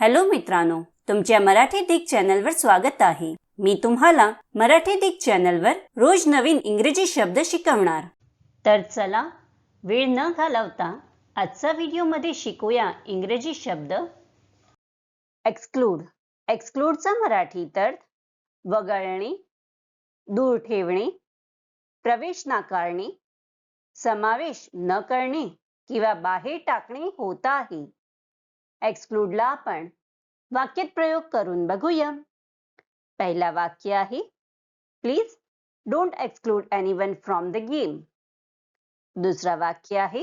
Hello मित्रांनो तुमच्या मराठी दिग चॅनलवर स्वागत आहे. मी तुम्हाला मराठी दिग चॅनलवर रोज नवीन इंग्रजी शब्द शिकवणार. तर चला वेळ न घालवता आजचा व्हिडिओमध्ये शिकूया इंग्रजी शब्द. एक्सक्लूड एक्सक्लूडचा मराठी तर वगळणे दूर ठेवणे प्रवेश नाकारणे समावेश न करणे किंवा बाहेर टाकणे होत आहे. एक्सक्लूडला आपण. वाक्यात प्रयोग करून बघूया. पहिला वाक्य आहे please don't exclude anyone from the game दुसरा वाक्य आहे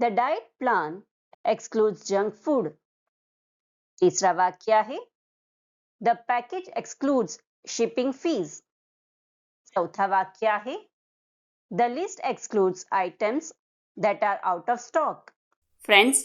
the diet plan excludes junk food तिसरा वाक्य आहे the package excludes shipping fees चौथा वाक्य आहे the list excludes items that are out of stock friends